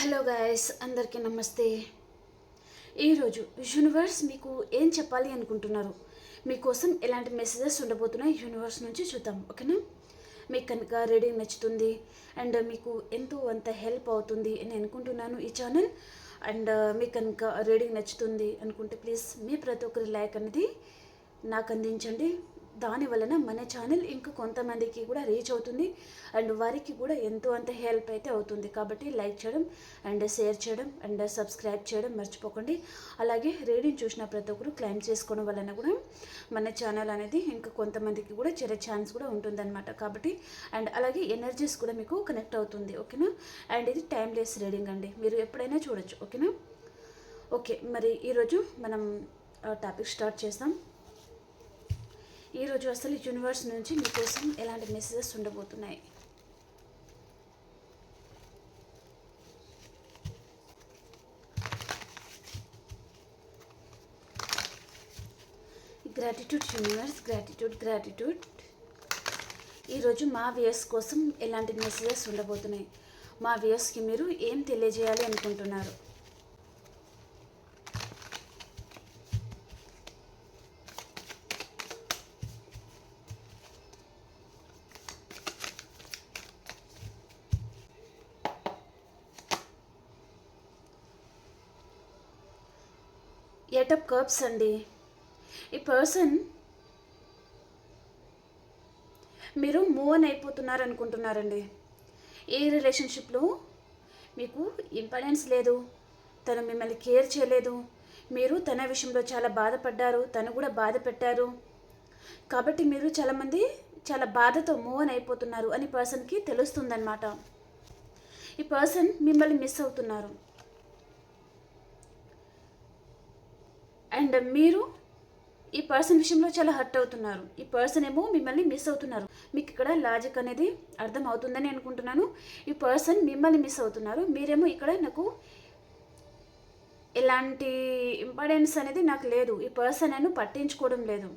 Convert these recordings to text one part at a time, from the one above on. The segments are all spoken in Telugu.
హలో గాయస్ అందరికీ నమస్తే. ఈరోజు యూనివర్స్ మీకు ఏం చెప్పాలి అనుకుంటున్నారు? మీకోసం ఎలాంటి మెసేజెస్ ఉండబోతున్నాయి యూనివర్స్ నుంచి చూద్దాం ఓకేనా? మీకు కనుక రీడింగ్ నచ్చుతుంది అండ్ మీకు ఎంతో అంత హెల్ప్ అవుతుంది అని అనుకుంటున్నాను ఈ ఛానల్ అండ్ uh, మీకు కనుక రీడింగ్ నచ్చుతుంది అనుకుంటే ప్లీజ్ మీ ప్రతి ఒక్కరి లైక్ అనేది నాకు అందించండి. దాని వలన మన ఛానల్ ఇంకా కొంతమందికి కూడా రీచ్ అవుతుంది. అండ్ వారికి కూడా ఎంతో అంత హెల్ప్ అయితే అవుతుంది. కాబట్టి లైక్ చేయడం అండ్ షేర్ చేయడం అండ్ సబ్స్క్రైబ్ చేయడం మర్చిపోకండి. అలాగే రీడింగ్ చూసిన ప్రతి ఒక్కరు క్లైమ్ చేసుకోవడం వలన కూడా మన ఛానల్ అనేది ఇంకా కొంతమందికి కూడా చేరే ఛాన్స్ కూడా ఉంటుందన్నమాట. కాబట్టి అండ్ అలాగే ఎనర్జీస్ కూడా మీకు కనెక్ట్ అవుతుంది. ఓకేనా? అండ్ ఇది టైమ్లెస్ రీడింగ్ అండి. మీరు ఎప్పుడైనా చూడొచ్చు. ఓకేనా? ఓకే మరి ఈరోజు మనం టాపిక్ స్టార్ట్ చేస్తాం. ఈరోజు అసలు యూనివర్స్ నుంచి మీకోసం ఎలాంటి మెసేజెస్ ఉండబోతున్నాయి? గ్రాటిట్యూడ్ యూనివర్స్ గ్రాటిట్యూడ్ గ్రాటిట్యూడ్ ఈరోజు మా వ్యూయర్స్ కోసం ఎలాంటి మెసేజెస్ ఉండబోతున్నాయి? మా వ్యూయర్స్కి మీరు ఏం తెలియజేయాలి అనుకుంటున్నారు? ఎట్ ఆఫ్ కప్స్ అండి ఈ పర్సన్ మీరు మూవ్ అని అయిపోతున్నారు అనుకుంటున్నారండి. ఏ రిలేషన్షిప్లో మీకు ఇంపార్టెన్స్ లేదు తను మిమ్మల్ని కేర్ చేయలేదు మీరు తన విషయంలో చాలా బాధపడ్డారు తను కూడా బాధ పెట్టారు. కాబట్టి మీరు చాలామంది చాలా బాధతో మూవ్ అని అయిపోతున్నారు అని పర్సన్కి తెలుస్తుందన్నమాట. ఈ పర్సన్ మిమ్మల్ని మిస్ అవుతున్నారు. అండ్ మీరు ఈ పర్సన్ విషయంలో చాలా హర్ట్ అవుతున్నారు. ఈ పర్సన్ ఏమో మిమ్మల్ని మిస్ అవుతున్నారు. మీకు ఇక్కడ లాజిక్ అనేది అర్థం అవుతుందని అనుకుంటున్నాను. ఈ పర్సన్ మిమ్మల్ని మిస్ అవుతున్నారు. మీరేమో ఇక్కడ నాకు ఎలాంటి ఇంపార్టెన్స్ అనేది నాకు లేదు. ఈ పర్సన్ నేను పట్టించుకోవడం లేదు.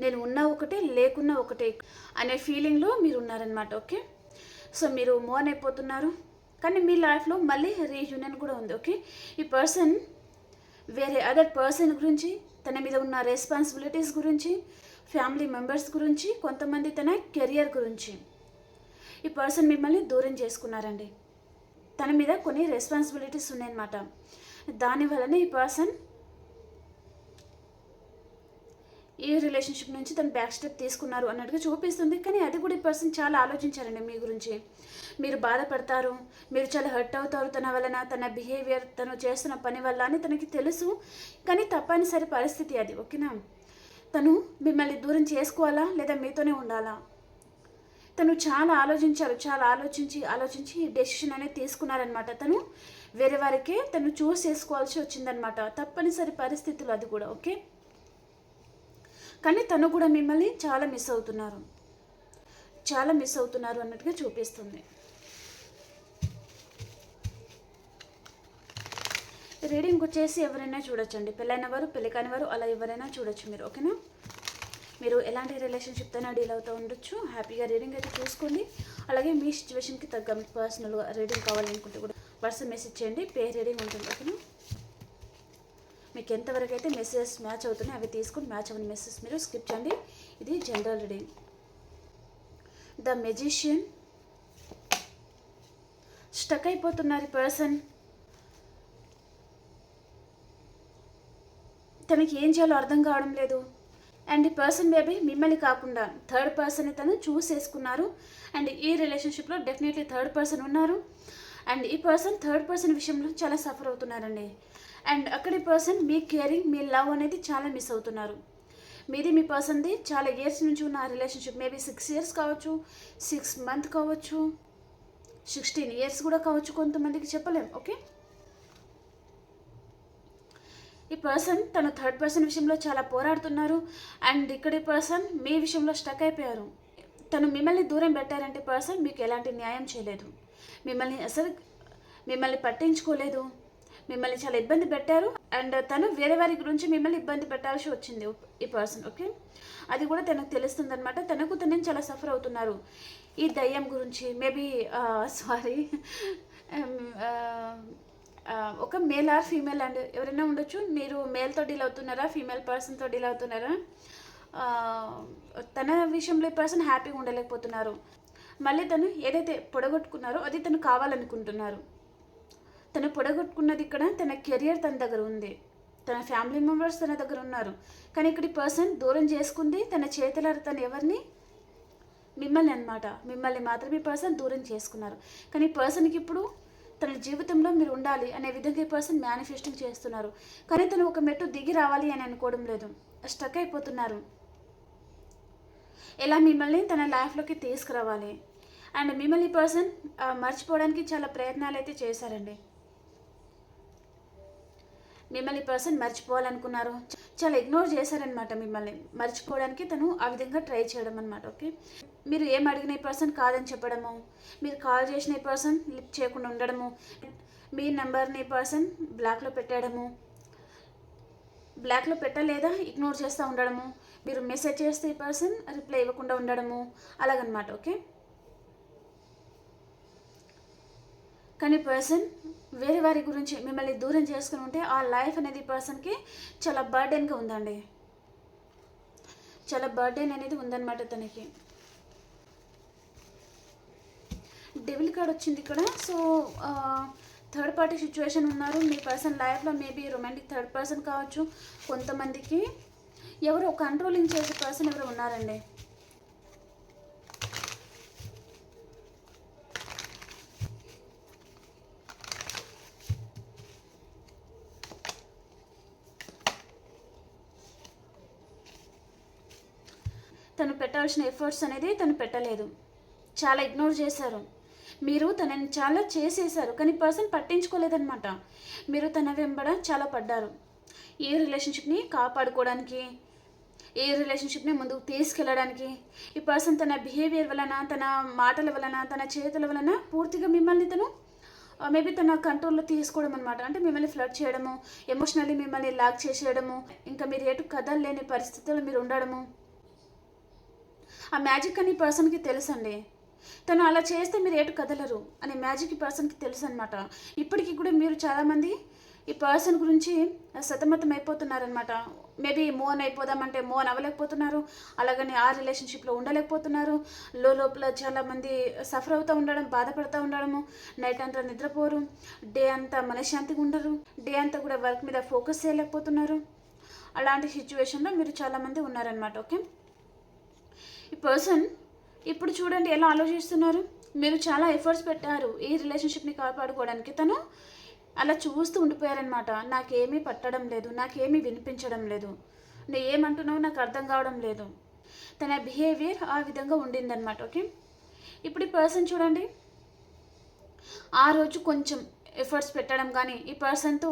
నేను ఉన్న ఒకటే లేకున్నా ఒకటే అనే ఫీలింగ్లో మీరు ఉన్నారనమాట ఓకే? సో మీరు మోన్ అయిపోతున్నారు. కానీ మీ లైఫ్లో మళ్ళీ రీయూనియన్ కూడా ఉంది. ఓకే? ఈ పర్సన్ వేరే అదర్ పర్సన్ గురించి తన మీద ఉన్న రెస్పాన్సిబిలిటీస్ గురించి ఫ్యామిలీ మెంబర్స్ గురించి కొంతమంది తన కెరియర్ గురించి. ఈ పర్సన్ మిమ్మల్ని దూరం చేసుకున్నారండి. తన మీద కొన్ని రెస్పాన్సిబిలిటీస్ ఉన్నాయన్నమాట. దాని ఈ పర్సన్ ఈ రిలేషన్షిప్ నుంచి తను బ్యాక్ స్టెప్ తీసుకున్నారు అన్నట్టుగా చూపిస్తుంది. కానీ అది కూడా ఈ పర్సన్ చాలా ఆలోచించారండి మీ గురించి. మీరు బాధపడతారు మీరు చాలా హర్ట్ అవుతారు తన వలన తన బిహేవియర్ తను చేస్తున్న పని వల్ల అని తనకి తెలుసు. కానీ తప్పనిసరి పరిస్థితి అది ఓకేనా? తను మిమ్మల్ని దూరం చేసుకోవాలా లేదా మీతోనే ఉండాలా? తను చాలా ఆలోచించారు చాలా ఆలోచించి ఆలోచించి డెసిషన్ అనేది తీసుకున్నారనమాట తను వేరే వారికే తను చూస్ చేసుకోవాల్సి వచ్చిందనమాట తప్పనిసరి పరిస్థితులు అది కూడా ఓకే? కానీ తను కూడా మిమ్మల్ని చాలా మిస్ అవుతున్నారు. చాలా మిస్ అవుతున్నారు అన్నట్టుగా చూపిస్తుంది. రీడింగ్ వచ్చేసి ఎవరైనా చూడొచ్చండి. పెళ్ళైన వారు పెళ్ళి కాని వారు అలా ఎవరైనా చూడొచ్చు మీరు ఓకేనా? మీరు ఎలాంటి రిలేషన్షిప్తోనే డీల్ అవుతూ ఉండొచ్చు. హ్యాపీగా రీడింగ్ అయితే చూసుకోండి. అలాగే మీ సిచ్యువేషన్కి తగ్గ మీకు పర్సనల్గా రీడింగ్ కావాలనుకుంటే కూడా వాట్సాప్ మెసేజ్ చేయండి. పే రీడింగ్ ఉంటుంది ఓకేనా? మీకు ఎంతవరకు అయితే మెసేజెస్ మ్యాచ్ అవుతున్నాయి అవి తీసుకుని మ్యాచ్ అవ్వని మెసేజ్ మీరు స్కిప్ చేయండి. ఇది general reading the magician stuck అయిపోతున్నారు పర్సన్ తనకి ఏం చేయాలో అర్థం కావడం లేదు. అండ్ ఈ పర్సన్ బేబీ మిమ్మల్ని కాకుండా థర్డ్ పర్సన్ తను చూస్ చేసుకున్నారు అండ్ ఈ రిలేషన్షిప్లో డెఫినెట్లీ థర్డ్ పర్సన్ ఉన్నారు. అండ్ ఈ పర్సన్ థర్డ్ పర్సన్ విషయంలో చాలా సఫర్ అవుతున్నారండి. అండ్ అక్కడి పర్సన్ మీ కేరింగ్ మీ లవ్ అనేది చాలా మిస్ అవుతున్నారు. మీది మీ పర్సన్ది చాలా ఇయర్స్ నుంచి ఉన్న రిలేషన్షిప్. మేబీ సిక్స్ ఇయర్స్ కావచ్చు సిక్స్ మంత్ కావచ్చు సిక్స్టీన్ ఇయర్స్ కూడా కావచ్చు కొంతమందికి చెప్పలేం ఓకే? ఈ పర్సన్ తన థర్డ్ పర్సన్ విషయంలో చాలా పోరాడుతున్నారు అండ్ ఇక్కడి పర్సన్ మీ విషయంలో స్టక్ అయిపోయారు. తను మిమ్మల్ని దూరం పెట్టారంటే పర్సన్ మీకు ఎలాంటి న్యాయం చేయలేదు. మిమ్మల్ని అసలు మిమ్మల్ని పట్టించుకోలేదు. మిమ్మల్ని చాలా ఇబ్బంది పెట్టారు. అండ్ తను వేరే వారి గురించి మిమ్మల్ని ఇబ్బంది పెట్టాల్సి వచ్చింది ఈ పర్సన్ ఓకే? అది కూడా తనకు తెలుస్తుంది అనమాట తనకు తనే చాలా సఫర్ అవుతున్నారు. ఈ దయ్యం గురించి మేబీ సారీ ఒక మేల్ ఆర్ ఫీమేల్ అండ్ ఎవరైనా ఉండొచ్చు. మీరు మేల్తో డీల్ అవుతున్నారా? ఫీమేల్ పర్సన్తో డీల్ అవుతున్నారా? తన విషయంలో ఈ పర్సన్ హ్యాపీగా ఉండలేకపోతున్నారు. మళ్ళీ తను ఏదైతే పొడగొట్టుకున్నారో అది తను కావాలనుకుంటున్నారు. తను పొడగొట్టుకున్నది ఇక్కడ తన కెరియర్ తన దగ్గర ఉంది. తన ఫ్యామిలీ మెంబర్స్ తన దగ్గర ఉన్నారు. కానీ ఇక్కడ పర్సన్ దూరం చేసుకుంది తన చేతుల తను ఎవరిని? మిమ్మల్ని అనమాట మిమ్మల్ని మాత్రమే పర్సన్ దూరం చేసుకున్నారు. కానీ పర్సన్కి ఇప్పుడు తన జీవితంలో మీరు ఉండాలి అనే విధంగా ఈ పర్సన్ మేనిఫెస్టింగ్ చేస్తున్నారు. కానీ తను ఒక మెట్టు దిగి రావాలి అని అనుకోవడం లేదు. స్టక్ అయిపోతున్నారు. ఎలా మిమ్మల్ని తన లైఫ్లోకి తీసుకురావాలి? అండ్ మిమ్మల్ని పర్సన్ మర్చిపోవడానికి చాలా ప్రయత్నాలు అయితే చేశారండి. మిమ్మల్ని పర్సన్ మర్చిపోవాలనుకున్నారు. చాలా ఇగ్నోర్ చేశారనమాట మిమ్మల్ని. మర్చిపోవడానికి తను ఆ విధంగా ట్రై చేయడం అనమాట ఓకే మీరు ఏం అడిగిన ఈ పర్సన్ కాదని చెప్పడము మీరు కాల్ చేసిన ఈ పర్సన్ లిఫ్ట్ చేయకుండా ఉండడము మీ నెంబర్ని పర్సన్ బ్లాక్లో పెట్టడము బ్లాక్లో పెట్టలేదా ఇగ్నోర్ చేస్తూ ఉండడము మీరు మెసేజ్ చేస్తే ఈ పర్సన్ రిప్లై ఇవ్వకుండా ఉండడము అలాగనమాట ఓకే కానీ పర్సన్ వేరే వారి గురించి మిమ్మల్ని దూరం చేసుకుని ఉంటే ఆ లైఫ్ అనేది పర్సన్కి చాలా బర్డెన్గా ఉందండి. చాలా బర్డెన్ అనేది ఉందన్నమాట తనకి. డెవిల్ కార్డ్ వచ్చింది ఇక్కడ. సో థర్డ్ పార్టీ సిచ్యువేషన్ ఉన్నారు. మీ పర్సన్ లైఫ్లో మేబీ రొమాంటిక్ థర్డ్ పర్సన్ కావచ్చు కొంతమందికి. ఎవరో కంట్రోలింగ్ చేసే పర్సన్ ఎవరు ఉన్నారండి తను పెట్టాల్సిన ఎఫర్ట్స్ అనేది తను పెట్టలేదు. చాలా ఇగ్నోర్ చేశారు. మీరు తనని చాలా చేసేసారు కానీ పర్సన్ పట్టించుకోలేదన్నమాట. మీరు తన వెంబడ చాలా పడ్డారు. ఏ రిలేషన్షిప్ని కాపాడుకోవడానికి ఏ రిలేషన్షిప్ని ముందుకు తీసుకెళ్ళడానికి ఈ పర్సన్ తన బిహేవియర్ వలన తన మాటల వలన తన చేతుల వలన పూర్తిగా మిమ్మల్ని తను మేబీ తన కంట్రోల్లో తీసుకోవడం అనమాట అంటే మిమ్మల్ని ఫ్లడ్ చేయడము ఎమోషనల్లీ మిమ్మల్ని లాక్ చేసేయడము ఇంకా మీరు ఎటు కదలలేని పరిస్థితుల్లో మీరు ఉండడము ఆ మ్యాజిక్ అని పర్సన్కి తెలుసండి. తను అలా చేస్తే మీరు ఏటు కదలరు అనే మ్యాజిక్ ఈ పర్సన్కి తెలుసు అనమాట ఇప్పటికీ కూడా మీరు చాలామంది ఈ పర్సన్ గురించి సతమతం అయిపోతున్నారనమాట మేబీ మోన్ అయిపోదామంటే మోన్ అవ్వలేకపోతున్నారు. అలాగని ఆ రిలేషన్షిప్లో ఉండలేకపోతున్నారు. లో లోపల చాలామంది సఫర్ అవుతూ ఉండడం బాధపడుతూ ఉండడము. నైట్ అంతా నిద్రపోరు. డే అంతా మనశ్శాంతిగా ఉండరు. డే అంతా కూడా వర్క్ మీద ఫోకస్ చేయలేకపోతున్నారు. అలాంటి సిచ్యువేషన్లో మీరు చాలామంది ఉన్నారనమాట ఓకే? ఈ పర్సన్ ఇప్పుడు చూడండి ఎలా ఆలోచిస్తున్నారు? మీరు చాలా ఎఫర్ట్స్ పెట్టారు ఈ రిలేషన్షిప్ని కాపాడుకోవడానికి. తను అలా చూస్తూ ఉండిపోయారనమాట నాకేమీ పట్టడం లేదు నాకేమీ వినిపించడం లేదు. నువ్వు ఏమంటున్నావు నాకు అర్థం కావడం లేదు. తన బిహేవియర్ ఆ విధంగా ఉండిందనమాట ఓకే? ఇప్పుడు ఈ పర్సన్ చూడండి. ఆ రోజు కొంచెం ఎఫర్ట్స్ పెట్టడం కానీ ఈ పర్సన్తో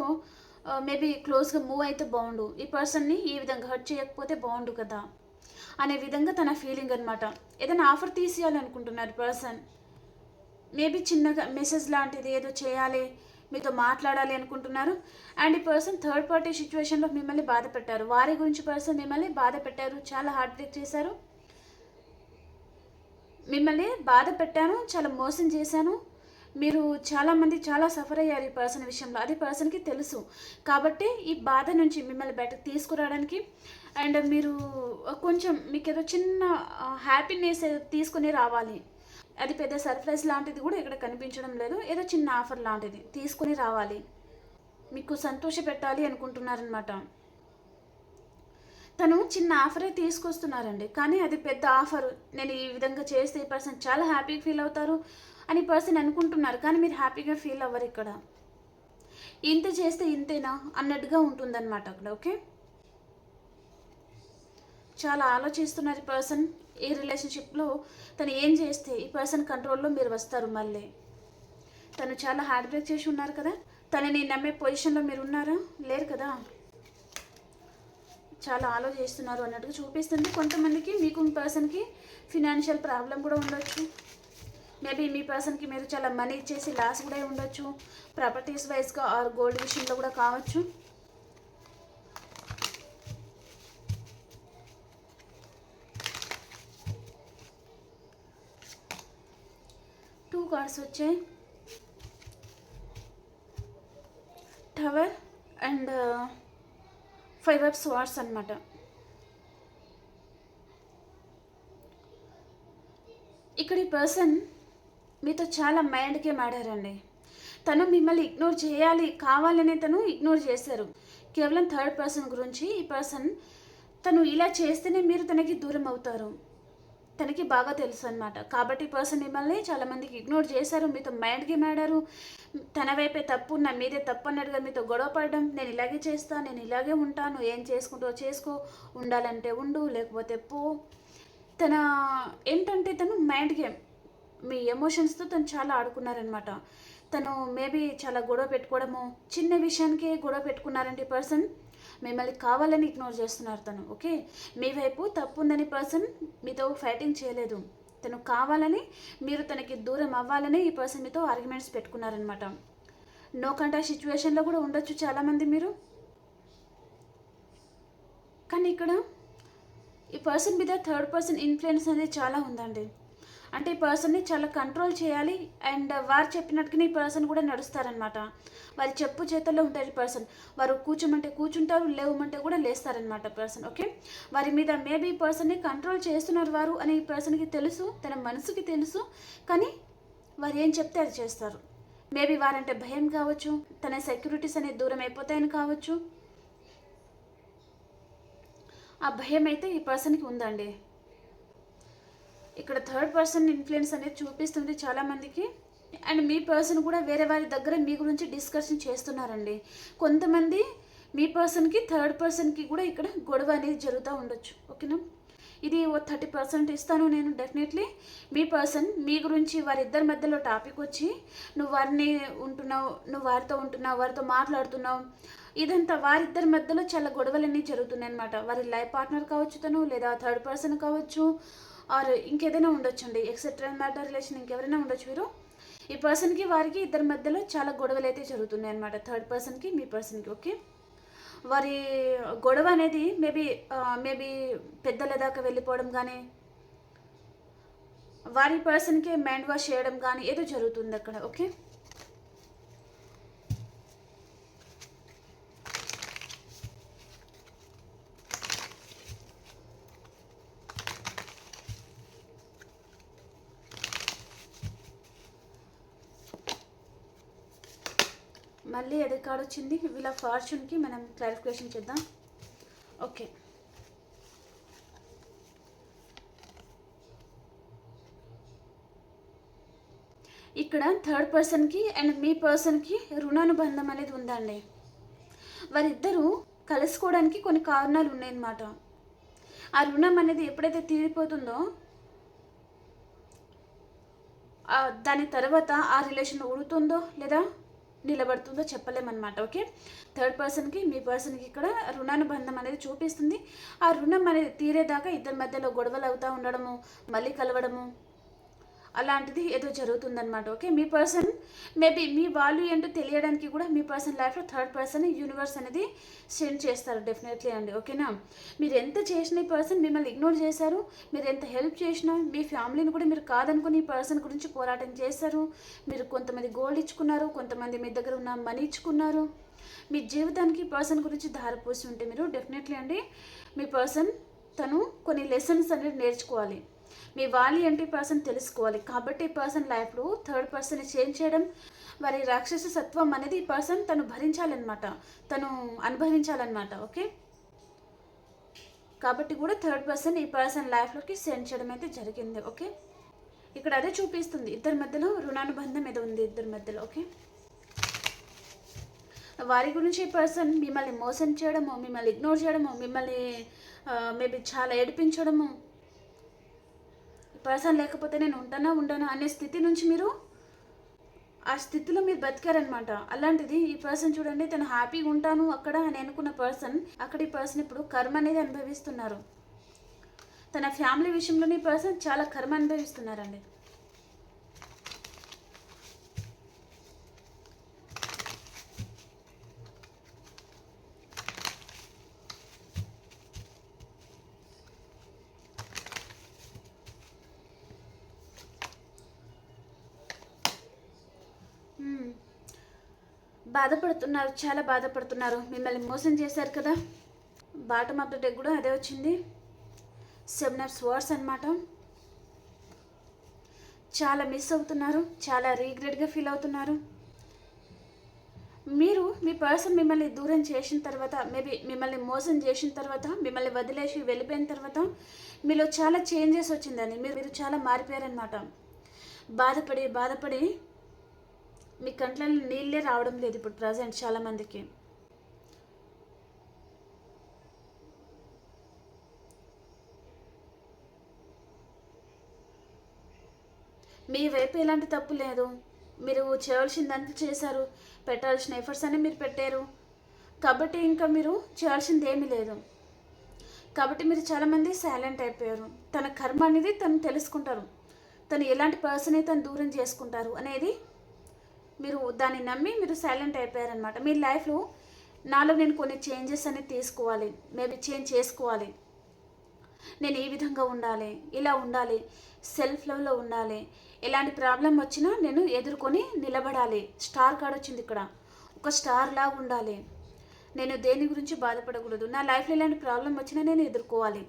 మేబీ క్లోజ్గా మూవ్ అయితే బాగుండు. ఈ పర్సన్ని ఈ విధంగా హర్ట్ చేయకపోతే బాగుండు కదా. అనే విధంగా తన ఫీలింగ్ అనమాట ఏదైనా ఆఫర్ తీసేయాలనుకుంటున్నారు పర్సన్ మేబీ చిన్నగా మెసేజ్ లాంటిది ఏదో చేయాలి మీతో మాట్లాడాలి అనుకుంటున్నారు. అండ్ ఈ పర్సన్ థర్డ్ పార్టీ సిచ్యువేషన్లో మిమ్మల్ని బాధ పెట్టారు. వారి గురించి పర్సన్ మిమ్మల్ని బాధ పెట్టారు చాలా హార్ట్ బ్రేక్ చేశారు. మిమ్మల్ని బాధ పెట్టాను చాలా మోసం చేశాను. మీరు చాలామంది చాలా సఫర్ అయ్యారు ఈ పర్సన్ విషయంలో. అది పర్సన్కి తెలుసు. కాబట్టి ఈ బాధ నుంచి మిమ్మల్ని బయటకు తీసుకురావడానికి అండ్ మీరు కొంచెం మీకు ఏదో చిన్న హ్యాపీనెస్ తీసుకుని రావాలి. అది పెద్ద సర్ప్రైజ్ లాంటిది కూడా ఇక్కడ కనిపించడం లేదు. ఏదో చిన్న ఆఫర్ లాంటిది తీసుకుని రావాలి. మీకు సంతోష పెట్టాలి అనుకుంటున్నారనమాట తను చిన్న ఆఫరే తీసుకొస్తున్నారండి. కానీ అది పెద్ద ఆఫర్ నేను ఈ విధంగా చేస్తే ఈ పర్సన్ చాలా హ్యాపీగా ఫీల్ అవుతారు. అని పర్సన్ అనుకుంటున్నారు. కానీ మీరు హ్యాపీగా ఫీల్ అవ్వరు ఇక్కడ. ఇంత చేస్తే ఇంతేనా? అన్నట్టుగా ఉంటుందన్నమాట అక్కడ ఓకే? చాలా ఆలోచిస్తున్నారు ఈ పర్సన్. ఈ రిలేషన్షిప్లో తను ఏం చేస్తే ఈ పర్సన్ కంట్రోల్లో మీరు వస్తారు మళ్ళీ. తను చాలా హార్డ్ బ్రేక్ చేసి ఉన్నారు కదా. తనని నమ్మే పొజిషన్లో మీరు ఉన్నారా? లేరు కదా? చాలా ఆలోచిస్తున్నారు అన్నట్టుగా చూపిస్తుంది కొంతమందికి. మీకు మీ పర్సన్కి ఫినాన్షియల్ ప్రాబ్లం కూడా ఉండొచ్చు. మేబీ మీ పర్సన్కి మీరు చాలా మనీ ఇచ్చేసి లాస్ కూడా ఉండొచ్చు. ప్రాపర్టీస్ వైజ్గా ఆర్ గోల్డ్ విషయంలో కూడా కావచ్చు. టూ కార్డ్స్ వచ్చాయి. Tower and five of swords అనమాట ఇక్కడ ఈ పర్సన్ మీతో చాలా మైండ్ గేమ్ ఆడారండి. తను మిమ్మల్ని ఇగ్నోర్ చేయాలి కావాలనే తను ఇగ్నోర్ చేశారు. కేవలం థర్డ్ పర్సన్ గురించి ఈ పర్సన్ తను ఇలా చేస్తేనే మీరు తనకి దూరం అవుతారు. తనకి బాగా తెలుసు అనమాట కాబట్టి పర్సన్ మిమ్మల్ని చాలామందికి ఇగ్నోర్ చేశారు. మీతో మైండ్ గేమ్ ఆడారు. తన వైపే తప్పు నా మీదే తప్పు అన్నట్టుగా మీతో గొడవ పడడం నేను ఇలాగే చేస్తా నేను ఇలాగే ఉంటాను ఏం చేసుకుంటూ చేసుకో ఉండాలంటే ఉండు లేకపోతే పో. తన ఏంటంటే తను మైండ్ గేమ్ మీ ఎమోషన్స్తో తను చాలా ఆడుకున్నారనమాట తను మేబీ చాలా గొడవ పెట్టుకోవడము చిన్న విషయానికే గొడవ పెట్టుకున్నారంటే పర్సన్ మిమ్మల్ని కావాలని ఇగ్నోర్ చేస్తున్నారు తను ఓకే మీ వైపు తప్పు ఉందని పర్సన్ మీతో ఫైటింగ్ చేయలేదు. తను కావాలని మీరు తనకి దూరం అవ్వాలని ఈ పర్సన్ మీతో ఆర్గ్యుమెంట్స్ పెట్టుకున్నారనమాట నో కంటా సిచ్యువేషన్లో కూడా ఉండొచ్చు చాలామంది మీరు. కానీ ఇక్కడ ఈ పర్సన్ మీద థర్డ్ పర్సన్ ఇన్ఫ్లుయెన్స్ అనేది చాలా ఉందండి. అంటే ఈ పర్సన్ని చాలా కంట్రోల్ చేయాలి అండ్ వారు చెప్పినట్టుగానే ఈ పర్సన్ కూడా నడుస్తారనమాట వారి చెప్పు చేతల్లో ఉంటారు ఈ పర్సన్ వారు కూర్చోమంటే కూర్చుంటారు లేవమంటే కూడా లేస్తారనమాట పర్సన్ ఓకే వారి మీద మేబీ ఈ పర్సన్ని కంట్రోల్ చేస్తున్నారు వారు అని ఈ పర్సన్కి తెలుసు తన మనసుకి తెలుసు కానీ వారు ఏం చెప్తే అది చేస్తారు. మేబీ వారంటే భయం కావచ్చు తన సెక్యూరిటీస్ అనేది దూరం అయిపోతాయని కావచ్చు. ఆ భయం అయితే ఈ పర్సన్కి ఉందండి. ఇక్కడ థర్డ్ పర్సన్ ఇన్ఫ్లుయెన్స్ అనేది చూపిస్తుంది చాలామందికి అండ్ మీ పర్సన్ కూడా వేరే వారి దగ్గర మీ గురించి డిస్కషన్ చేస్తున్నారండి. కొంతమంది మీ పర్సన్కి థర్డ్ పర్సన్కి కూడా ఇక్కడ గొడవ అనేది జరుగుతూ ఉండొచ్చు. ఓకేనా ఇది ఓ థర్టీ పర్సెంట్ ఇస్తాను నేను డెఫినెట్లీ మీ పర్సన్ మీ గురించి వారిద్దరి మధ్యలో టాపిక్ వచ్చి నువ్వు వారిని ఉంటున్నావు నువ్వు వారితో ఉంటున్నావు వారితో మాట్లాడుతున్నావు. ఇదంతా వారిద్దరి మధ్యలో చాలా గొడవలన్నీ జరుగుతున్నాయి అనమాట వారి లైఫ్ పార్ట్నర్ కావచ్చు తను లేదా థర్డ్ పర్సన్ కావచ్చు ఆర్ ఇంకేదైనా ఉండొచ్చండి. ఎక్సెట్రా మ్యాటర్ రిలేషన్ ఇంకెవరైనా ఉండొచ్చు మీరు. ఈ పర్సన్కి వారికి ఇద్దరి మధ్యలో చాలా గొడవలు అయితే జరుగుతున్నాయి అనమాట థర్డ్ పర్సన్కి మీ పర్సన్కి ఓకే వారి గొడవ అనేది మేబీ మేబీ పెద్దల దాకా వెళ్ళిపోవడం కానీ వారి పర్సన్కి మైండ్ వాష్ చేయడం కానీ ఏదో జరుగుతుంది అక్కడ ఓకే మళ్ళీ ఎది కార్డ్ వచ్చింది. వీళ్ళ ఫార్చ్యూన్కి మనం క్లారిఫికేషన్ చేద్దాం. ఓకే. ఇక్కడ థర్డ్ పర్సన్కి అండ్ మీ పర్సన్కి రుణానుబంధం అనేది ఉందండి. వారిద్దరూ కలుసుకోవడానికి కొన్ని కారణాలు ఉన్నాయన్నమాట. ఆ రుణం అనేది ఎప్పుడైతే తీరిపోతుందో దాని తర్వాత ఆ రిలేషన్ ఉడుతుందో లేదా నిలబడుతుందో చెప్పలేమన్నమాట ఓకే? థర్డ్ పర్సన్కి మీ పర్సన్కి ఇక్కడ రుణానుబంధం అనేది చూపిస్తుంది. ఆ రుణం అనేది తీరేదాకా ఇద్దరి మధ్యలో గొడవలు అవుతూ ఉండడము మళ్ళీ కలవడము అలాంటిది ఏదో జరుగుతుందనమాట ఓకే? మీ పర్సన్ మేబీ మీ వాల్యూ ఏంటో తెలియడానికి కూడా మీ పర్సన్ లైఫ్లో థర్డ్ పర్సన్ యూనివర్స్ అనేది సెండ్ చేస్తారు డెఫినెట్లీ అండి ఓకేనా? మీరు ఎంత చేసిన ఈ పర్సన్ మిమ్మల్ని ఇగ్నోర్ చేశారు మీరు ఎంత హెల్ప్ చేసినా మీ ఫ్యామిలీని కూడా మీరు కాదనుకుని ఈ పర్సన్ గురించి పోరాటం చేశారు మీరు కొంతమంది గోల్డ్ ఇచ్చుకున్నారు కొంతమంది మీ దగ్గర ఉన్న మనీ ఇచ్చుకున్నారు మీ జీవితానికి పర్సన్ గురించి ధారపోసి ఉంటే మీరు డెఫినెట్లీ అండి మీ పర్సన్ తను కొన్ని లెసన్స్ అనేది నేర్చుకోవాలి. మీ వాలి అంటే పర్సన్ తెలుసుకోవాలి. కాబట్టి పర్సన్ లైఫ్లో థర్డ్ పర్సన్ చేంజ్ చేయడం వారి రాక్షస సత్వం అనేది ఈ పర్సన్ తను భరించాలన్నమాట. తను అనుభవించాలన్నమాట ఓకే? కాబట్టి కూడా థర్డ్ పర్సన్ ఈ పర్సన్ లైఫ్లోకి సెండ్ చేయడం అయితే జరిగింది ఓకే? ఇక్కడ అదే చూపిస్తుంది. ఇద్దరి మధ్యలో రుణానుబంధం ఏదో ఉంది ఇద్దరి మధ్యలో ఓకే? వారి గురించి ఈ పర్సన్ మిమ్మల్ని మోసం చేయడము మిమ్మల్ని ఇగ్నోర్ చేయడము మిమ్మల్ని మేబీ చాలా ఏడిపించడము పర్సన్ లేకపోతే నేను ఉంటానా ఉండనా అనే స్థితి నుంచి మీరు ఆ స్థితిలో మీరు బతికారనమాట అలాంటిది ఈ పర్సన్ చూడండి తను హ్యాపీగా ఉంటాను అక్కడ అని అనుకున్న పర్సన్ అక్కడ ఈ పర్సన్ ఇప్పుడు కర్మ అనేది అనుభవిస్తున్నారు. తన ఫ్యామిలీ విషయంలోని పర్సన్ చాలా కర్మ అనుభవిస్తున్నారండి. బాధపడుతున్నారు చాలా బాధపడుతున్నారు. మిమ్మల్ని మోసం చేశారు కదా? బాటమ్ ఆఫ్ ద డెక్ కూడా అదే వచ్చింది. సెవెన్ ఆఫ్ స్వర్డ్స్ అనమాట చాలా మిస్ అవుతున్నారు చాలా రీగ్రెట్గా ఫీల్ అవుతున్నారు. మీరు మీ పర్సన్ మిమ్మల్ని దూరం చేసిన తర్వాత మేబీ మిమ్మల్ని మోసం చేసిన తర్వాత మిమ్మల్ని వదిలేసి వెళ్ళిపోయిన తర్వాత మీలో చాలా చేంజెస్ వచ్చిందని మీరు మీరు చాలా మారిపోయారనమాట బాధపడి బాధపడి మీ కంట్లలో నీళ్ళే రావడం లేదు ఇప్పుడు ప్రజెంట్ చాలామందికి మీ వైపు ఎలాంటి తప్పు లేదు. మీరు చేయాల్సిందంతా చేశారు. పెట్టాల్సిన ఎఫర్ట్స్ అన్ని మీరు పెట్టారు. కాబట్టి ఇంకా మీరు చేయాల్సింది ఏమీ లేదు. కాబట్టి మీరు చాలామంది సైలెంట్ అయిపోయారు. తన కర్మ అనేది తను తెలుసుకుంటారు. తను ఎలాంటి పర్సన్ తను దూరం చేసుకుంటారు అనేది మీరు దాన్ని నమ్మి మీరు సైలెంట్ అయిపోయారనమాట మీ లైఫ్లో నాలో నేను కొన్ని చేంజెస్ అనేది తీసుకోవాలి. మేబీ చేంజ్ చేసుకోవాలి. నేను ఈ విధంగా ఉండాలి? ఇలా ఉండాలి. సెల్ఫ్ లవ్లో ఉండాలి. ఎలాంటి ప్రాబ్లం వచ్చినా నేను ఎదుర్కొని నిలబడాలి. స్టార్ కార్డ్ వచ్చింది ఇక్కడ. ఒక స్టార్ లాగా ఉండాలి. నేను దేని గురించి బాధపడకూడదు. నా లైఫ్లో ఎలాంటి ప్రాబ్లం వచ్చినా నేను ఎదుర్కోవాలి.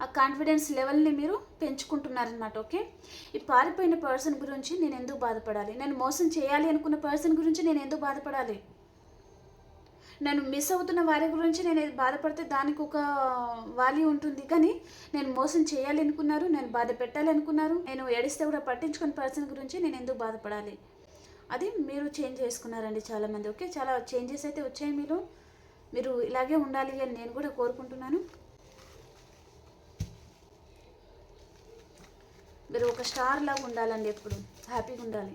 ఆ కాన్ఫిడెన్స్ లెవెల్ని మీరు పెంచుకుంటున్నారనమాట ఓకే? ఈ పారిపోయిన పర్సన్ గురించి నేను ఎందుకు బాధపడాలి? నేను మోసం చేయాలి అనుకున్న పర్సన్ గురించి నేను ఎందుకు బాధపడాలి? నేను మిస్ అవుతున్న వారి గురించి నేను బాధపడితే దానికి ఒక వాల్యూ ఉంటుంది. కానీ నేను మోసం చేయాలి అనుకున్నారు నేను బాధ పెట్టాలి అనుకున్నారు నేను ఏడిస్తే కూడా పట్టించుకున్న పర్సన్ గురించి నేను ఎందుకు బాధపడాలి? అది మీరు చేంజ్ చేసుకున్నారండి చాలామంది ఓకే? చాలా చేంజెస్ అయితే వచ్చాయి మీరు మీరు ఇలాగే ఉండాలి అని నేను కూడా కోరుకుంటున్నాను. మీరు ఒక స్టార్ లాగా ఉండాలండి ఎప్పుడు. హ్యాపీగా ఉండాలి.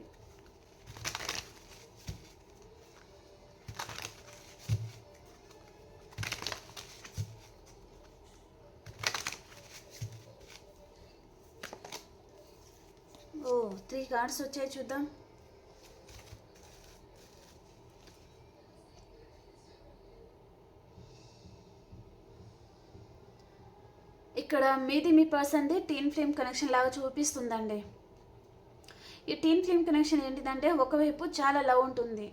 ఓ త్రీ కార్డ్స్ వచ్చాయి చూద్దాం. ఇక్కడ మీది మీ పర్సన్ది టీన్ ఫ్లేమ్ కనెక్షన్ లాగా చూపిస్తుందండి. ఈ టీన్ ఫ్లేమ్ కనెక్షన్ ఏంటిదంటే ఒకవైపు చాలా లవ్ ఉంటుంది.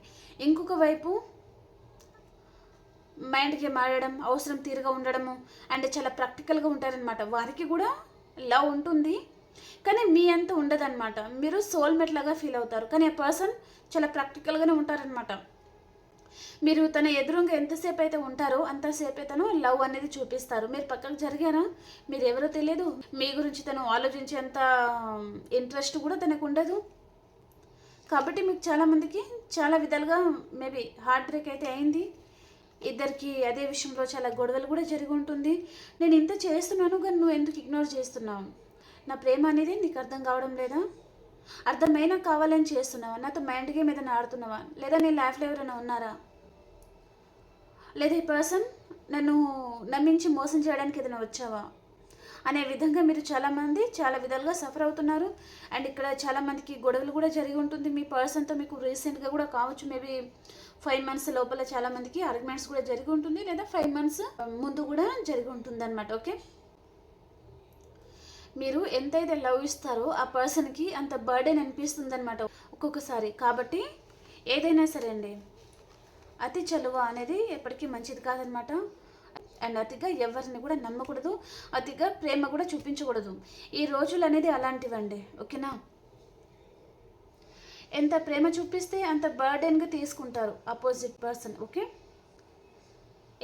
ఇంకొక వైపు మైండ్కి మారడం అవసరం తీరుగా ఉండడము అండ్ చాలా ప్రాక్టికల్గా ఉంటారనమాట వారికి కూడా లవ్ ఉంటుంది. కానీ మీ అంత ఉండదన్నమాట. మీరు సోల్మేట్ లాగా ఫీల్ అవుతారు. కానీ ఆ పర్సన్ చాలా ప్రాక్టికల్గానే ఉంటారనమాట మీరు తన ఎదురుగా ఎంతసేపు అయితే ఉంటారో అంతసేపే తను లవ్ అనేది చూపిస్తారు. మీరు పక్కకు జరిగారా? మీరు ఎవరో తెలియదు మీ గురించి తను ఆలోచించేంత ఇంట్రెస్ట్ కూడా తనకు ఉండదు. కాబట్టి మీకు చాలామందికి చాలా విధాలుగా మేబీ హార్ట్ బ్రేక్ అయితే అయింది. ఇద్దరికి అదే విషయంలో చాలా గొడవలు కూడా జరిగి ఉంటుంది. నేను ఇంత చేస్తున్నాను కానీ నువ్వు ఎందుకు ఇగ్నోర్ చేస్తున్నావు? నా ప్రేమ అనేది నీకు అర్థం కావడం లేదా? అర్థమైనా కావాలని చేస్తున్నావా? నాతో మైండ్ గేమ్ ఏదైనా ఆడుతున్నావా? లేదా నీ లైఫ్లో ఎవరైనా ఉన్నారా? లేదా ఈ పర్సన్ నన్ను నమ్మించి మోసం చేయడానికి ఏదైనా వచ్చావా? అనే విధంగా మీరు చాలామంది చాలా విధాలుగా సఫర్ అవుతున్నారు. అండ్ ఇక్కడ చాలామందికి గొడవలు కూడా జరిగి ఉంటుంది. మీ పర్సన్తో మీకు రీసెంట్గా కూడా కావచ్చు. మేబీ ఫైవ్ మంత్స్ లోపల చాలామందికి ఆర్గ్యుమెంట్స్ కూడా జరిగి ఉంటుంది. లేదా ఫైవ్ మంత్స్ ముందు కూడా జరిగి ఉంటుంది అనమాట ఓకే? మీరు ఎంతైతే లవ్ ఇస్తారో ఆ పర్సన్కి అంత బర్డెన్ అనిపిస్తుంది అనమాట ఒక్కొక్కసారి. కాబట్టి ఏదైనా సరే అండి అతి చలువ అనేది ఎప్పటికీ మంచిది కాదనమాట అండ్ అతిగా ఎవరిని కూడా నమ్మకూడదు అతిగా ప్రేమ కూడా చూపించకూడదు. ఈ రోజులు అనేది అలాంటివండి ఓకేనా? ఎంత ప్రేమ చూపిస్తే అంత బర్డెన్గా తీసుకుంటారు అపోజిట్ పర్సన్ ఓకే?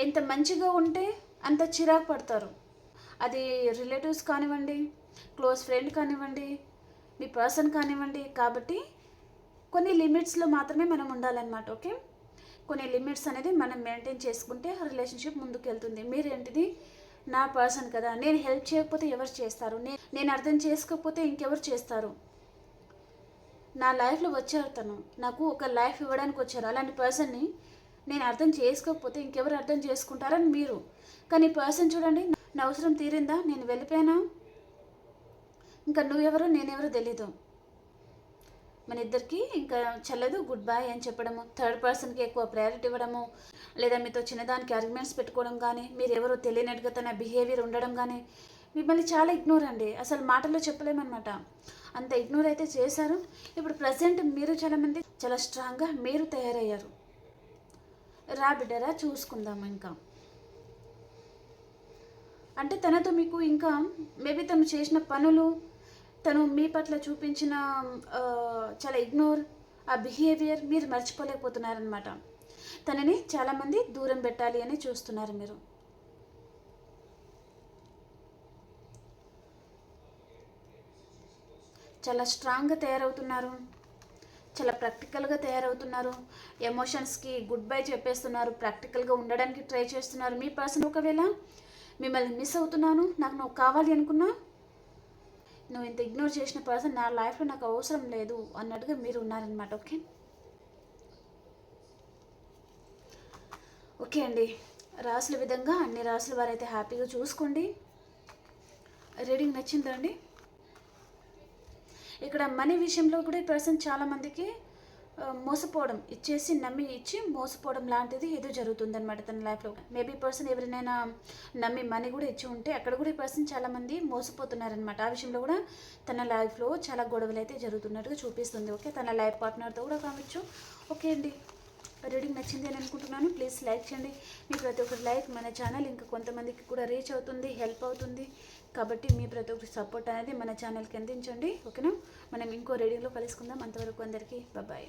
ఎంత మంచిగా ఉంటే అంత చిరాకు పడతారు. అది రిలేటివ్స్ కానివ్వండి క్లోజ్ ఫ్రెండ్ కానివ్వండి మీ పర్సన్ కానివ్వండి కాబట్టి కొన్ని లిమిట్స్లో మాత్రమే మనం ఉండాలన్నమాట ఓకే? కొన్ని లిమిట్స్ అనేది మనం మెయింటైన్ చేసుకుంటే రిలేషన్షిప్ ముందుకు వెళ్తుంది మీరేంటిది? నా పర్సన్ కదా నేను హెల్ప్ చేయకపోతే ఎవరు చేస్తారు? నేను అర్థం చేసుకోకపోతే ఇంకెవరు చేస్తారు? నా లైఫ్లో వచ్చారు తను నాకు ఒక లైఫ్ ఇవ్వడానికి వచ్చారు. అలాంటి పర్సన్ని నేను అర్థం చేసుకోకపోతే ఇంకెవరు అర్థం చేసుకుంటారని మీరు. కానీ పర్సన్ చూడండి నా అవసరం తీరిందా? నేను వెళ్ళిపోయినా? ఇంకా నువ్వెవరు నేనెవరు తెలీదు. మన ఇద్దరికి ఇంకా చల్లదు గుడ్ బై అని చెప్పడము థర్డ్ పర్సన్కి ఎక్కువ ప్రయారిటీ ఇవ్వడము లేదా మీతో చిన్నదానికి ఆర్గ్యుమెంట్స్ పెట్టుకోవడం కానీ మీరు ఎవరో తెలియనట్టుగా తన బిహేవియర్ ఉండడం కానీ మిమ్మల్ని చాలా ఇగ్నోర్ అండి. అసలు మాటల్లో చెప్పలేమన్నమాట. అంత ఇగ్నోర్ అయితే చేశారు. ఇప్పుడు ప్రజెంట్ మీరు చాలామంది చాలా స్ట్రాంగ్గా మీరు తయారయ్యారు. రా బిడ్డరా చూసుకుందాం ఇంకా. అంటే తనతో మీకు ఇంకా మేబీ తను చేసిన పనులు తను మీ పట్ల చూపించిన చాలా ఇగ్నోర్ ఆ బిహేవియర్ మీరు మర్చిపోలేకపోతున్నారనమాట తనని చాలామంది దూరం పెట్టాలి అని చూస్తున్నారు మీరు. చాలా స్ట్రాంగ్గా తయారవుతున్నారు. చాలా ప్రాక్టికల్గా తయారవుతున్నారు. ఎమోషన్స్కి గుడ్ బై చెప్పేస్తున్నారు. ప్రాక్టికల్గా ఉండడానికి ట్రై చేస్తున్నారు. మీ పర్సన్ ఒకవేళ మిమ్మల్ని మిస్ అవుతున్నాను నాకు నువ్వు కావాలి అనుకున్నా నువ్వు ఇంత ఇగ్నోర్ చేసిన పర్సన్ నా లైఫ్లో నాకు అవసరం లేదు అన్నట్టుగా మీరు ఉన్నారనమాట ఓకే? ఓకే అండి. రాసుల విధంగా అన్ని రాసుల వారైతే హ్యాపీగా చూసుకోండి. రీడింగ్ నచ్చిందండి ఇక్కడ మనీ విషయంలో కూడా ఈ పర్సన్ చాలామందికి మోసపోవడం ఇచ్చేసి నమ్మి ఇచ్చి మోసపోవడం లాంటిది ఏదో జరుగుతుందన్నమాట తన లైఫ్లో. మేబీ పర్సన్ ఎవరినైనా నమ్మి మనీ కూడా ఇచ్చి ఉంటే అక్కడ కూడా ఈ పర్సన్ చాలామంది మోసపోతున్నారనమాట ఆ విషయంలో కూడా తన లైఫ్లో చాలా గొడవలు అయితే జరుగుతున్నట్టుగా చూపిస్తుంది. ఓకే తన లైఫ్ పార్ట్నర్తో కూడా కావచ్చు. ఓకే అండి. రీడింగ్ నచ్చింది అని అనుకుంటున్నాను. ప్లీజ్ లైక్ చేయండి. మీ ప్రతి ఒక్కరి లైక్ మన ఛానల్ ఇంకా కొంతమందికి కూడా రీచ్ అవుతుంది హెల్ప్ అవుతుంది. కాబట్టి మీ ప్రతి ఒక్కరి సపోర్ట్ అనేది మన ఛానల్కి అందించండి ఓకేనా మనం ఇంకో రేడియోలో కలుసుకుందాం. అంతవరకు అందరికీ బాయ్